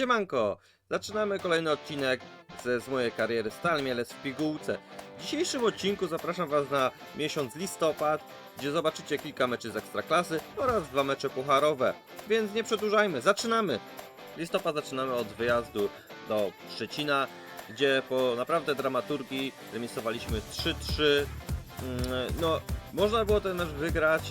Siemanko! Zaczynamy kolejny odcinek ze, z mojej kariery Stal Mielec w pigułce. W dzisiejszym odcinku zapraszam Was na miesiąc listopad, gdzie zobaczycie kilka meczy z Ekstraklasy oraz dwa mecze pucharowe. Więc nie przedłużajmy, zaczynamy! Listopad zaczynamy od wyjazdu do Szczecina, gdzie po naprawdę dramaturgii remisowaliśmy 3-3. Mm, No, można było ten mecz wygrać,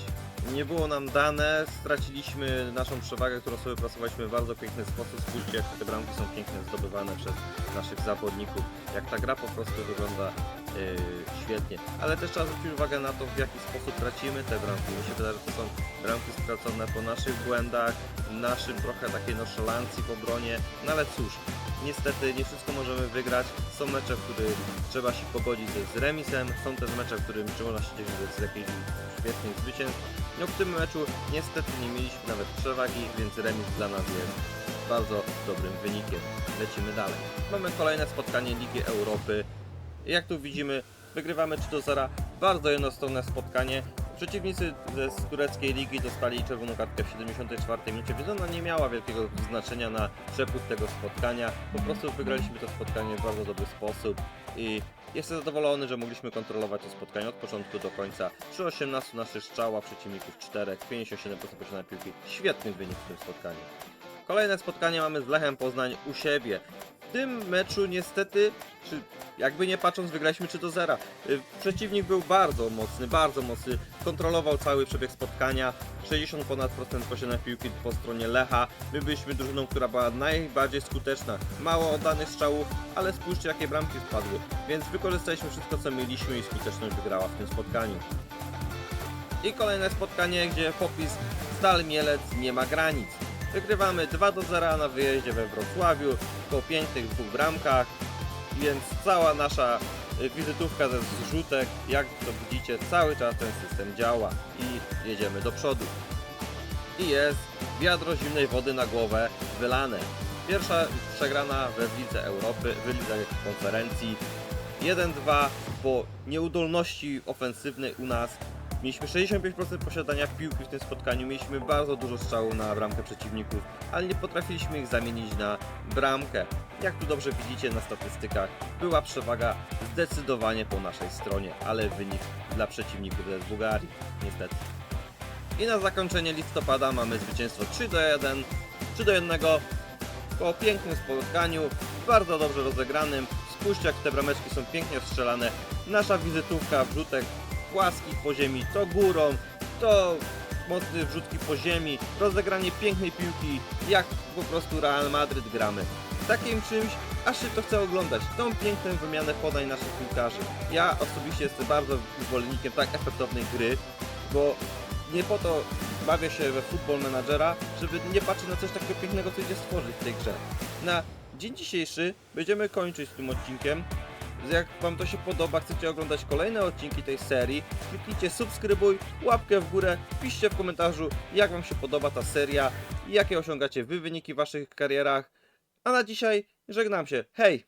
nie było nam dane, straciliśmy naszą przewagę, którą sobie pracowaliśmy w bardzo piękny sposób. Spójrzcie, jak te bramki są pięknie zdobywane przez naszych zawodników, jak ta gra po prostu wygląda yy, świetnie. Ale też trzeba zwrócić uwagę na to, w jaki sposób tracimy te bramki. Mi się wydaje, że to są bramki stracone po naszych błędach, naszym trochę takiej nonszalancji w obronie, no ale cóż, niestety nie wszystko możemy wygrać. Są mecze, w których trzeba się pogodzić z remisem, są też mecze, w którym można się cieszyć z jakichś świetnych zwycięstw. No w tym meczu niestety nie mieliśmy nawet przewagi, więc remis dla nas jest bardzo dobrym wynikiem. Lecimy dalej. Mamy kolejne spotkanie Ligi Europy. Jak tu widzimy, wygrywamy 3 do 0. Bardzo jednostronne spotkanie. Przeciwnicy ze z tureckiej ligi dostali czerwoną kartkę w 74 minucie, więc ona nie miała wielkiego znaczenia na przepływ tego spotkania. Po prostu wygraliśmy to spotkanie w bardzo dobry sposób i jestem zadowolony, że mogliśmy kontrolować to spotkanie od początku do końca. Przy 18 naszych strzałach, przeciwników 4, 57% posiadania piłki. Świetny wynik w tym spotkaniu. Kolejne spotkanie mamy z Lechem Poznań u siebie. Tym meczu niestety, czy jakby nie patrząc, wygraliśmy 3 do 0. Y, Przeciwnik był bardzo mocny, bardzo mocny. Kontrolował cały przebieg spotkania. 60 ponad procent posiadania piłki po stronie Lecha. My byliśmy drużyną, która była najbardziej skuteczna. Mało oddanych strzałów, ale spójrzcie jakie bramki wpadły. Więc wykorzystaliśmy wszystko co mieliśmy i skuteczność wygrała w tym spotkaniu. I kolejne spotkanie, gdzie popis Stal Mielec nie ma granic. Wygrywamy 2 do 0 na wyjeździe we Wrocławiu po pięknych dwóch bramkach, więc cała nasza y, wizytówka ze zrzutek, jak to widzicie, cały czas ten system działa i jedziemy do przodu. I jest wiadro zimnej wody na głowę wylane. Pierwsza przegrana we Lidze Europy, w Lidze Konferencji. 1-2 po nieudolności ofensywnej u nas. Mieliśmy 65% posiadania piłki w tym spotkaniu, mieliśmy bardzo dużo strzałów na bramkę przeciwników, ale nie potrafiliśmy ich zamienić na bramkę. Jak tu dobrze widzicie na statystykach, była przewaga zdecydowanie po naszej stronie, ale wynik dla przeciwników z Bułgarii, niestety. I na zakończenie listopada mamy zwycięstwo 3 do 1, 3 do 1 po pięknym spotkaniu, bardzo dobrze rozegranym. Spójrzcie jak te brameczki są pięknie strzelane. Nasza wizytówka, wrzutek płaski po ziemi, to górą, to mocne wrzutki po ziemi, rozegranie pięknej piłki, jak po prostu Real Madryt gramy. Takim czymś aż się to chce oglądać, tą piękną wymianę podań naszych piłkarzy. Ja osobiście jestem bardzo zwolennikiem tak efektownej gry, bo nie po to bawię się we Football Managera, żeby nie patrzeć na coś takiego pięknego, co idzie stworzyć w tej grze. Na dzień dzisiejszy będziemy kończyć tym odcinkiem. Jak Wam to się podoba, chcecie oglądać kolejne odcinki tej serii, kliknijcie subskrybuj, łapkę w górę, piszcie w komentarzu, jak Wam się podoba ta seria jakie osiągacie Wy wyniki w Waszych karierach. A na dzisiaj żegnam się. Hej!